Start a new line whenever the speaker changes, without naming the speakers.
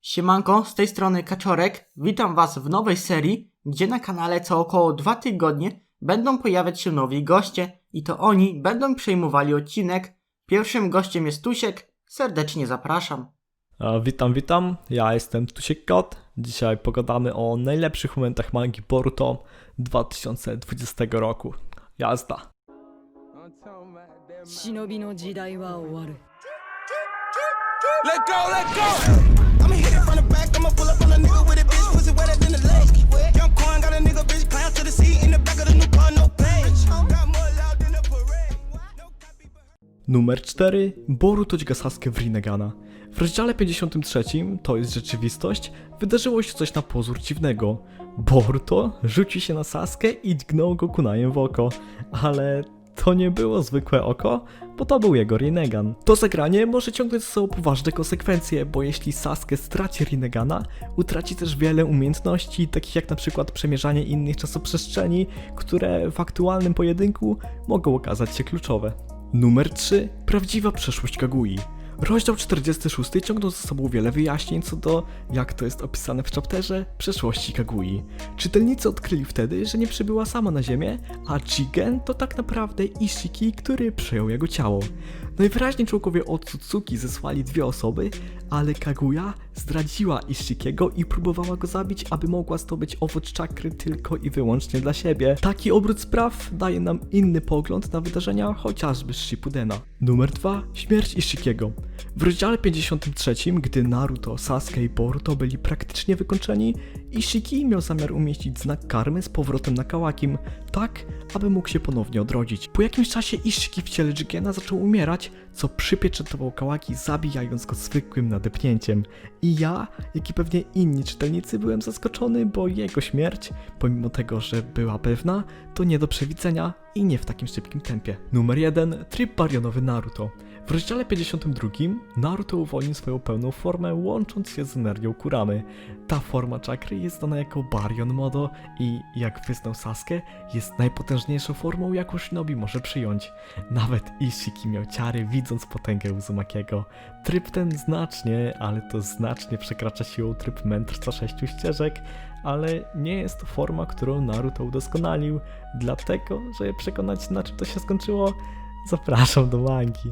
Siemanko, z tej strony Kaczorek. Witam Was w nowej serii, gdzie na kanale co około dwa tygodnie będą pojawiać się nowi goście i to oni będą przejmowali odcinek. Pierwszym gościem jest Tusiek. Serdecznie zapraszam.
E, Witam, witam. Ja jestem Tusiek Kot. Dzisiaj pogadamy o najlepszych momentach mangi Boruto 2020 roku. Jazda.
忍びの時代は終わる
Let go, let go.
Numer 4. Boruto dźga Sasuke w rozdziale 53, to jest rzeczywistość, wydarzyło się coś na pozór dziwnego. Boruto rzucił się na Sasuke i dźgnął go kunajem w oko. Ale to nie było zwykłe oko, bo to był jego Rinnegan. To zagranie może ciągnąć ze sobą poważne konsekwencje, bo jeśli Sasuke straci Rinnegana, utraci też wiele umiejętności, takich jak na przykład przemierzanie innych czasoprzestrzeni, które w aktualnym pojedynku mogą okazać się kluczowe. Numer 3. Prawdziwa przeszłość Kagui. Rozdział 46 ciągnął ze sobą wiele wyjaśnień co do, jak to jest opisane w chapterze, przeszłości Kagui. Czytelnicy odkryli wtedy, że nie przybyła sama na ziemię, a Jigen to tak naprawdę Ishiki, który przejął jego ciało. Najwyraźniej członkowie Otsutsuki zesłali dwie osoby, ale Kaguya zdradziła Ishikiego i próbowała go zabić, aby mogła zdobyć owoc czakry tylko i wyłącznie dla siebie. Taki obrót spraw daje nam inny pogląd na wydarzenia, chociażby z Shippudena. Numer 2. Śmierć Ishikiego. W rozdziale 53, gdy Naruto, Sasuke i Boruto byli praktycznie wykończeni, Ishiki miał zamiar umieścić znak karmy z powrotem na Kałakim, tak aby mógł się ponownie odrodzić. Po jakimś czasie Ishiki w ciele Jigena zaczął umierać, co przypieczętował Kałaki, zabijając go zwykłym nadepnięciem. I ja, jak i pewnie inni czytelnicy, byłem zaskoczony, bo jego śmierć, pomimo tego, że była pewna, to nie do przewidzenia i nie w takim szybkim tempie. Numer 1. Tryb barionowy Naruto. W rozdziale 52 Naruto uwolnił swoją pełną formę, łącząc się z energią Kuramy. Ta forma czakry jest znana jako Barion Modo i, jak wyznał Sasuke, jest najpotężniejszą formą, jaką Shinobi może przyjąć. Nawet Ishiki miał ciary, widząc potęgę Uzumakiego. Tryb ten znacznie, ale to znacznie przekracza siłą tryb mędrca sześciu ścieżek, ale nie jest to forma, którą Naruto udoskonalił. Dlatego, żeby przekonać na czym to się skończyło, zapraszam do mangi.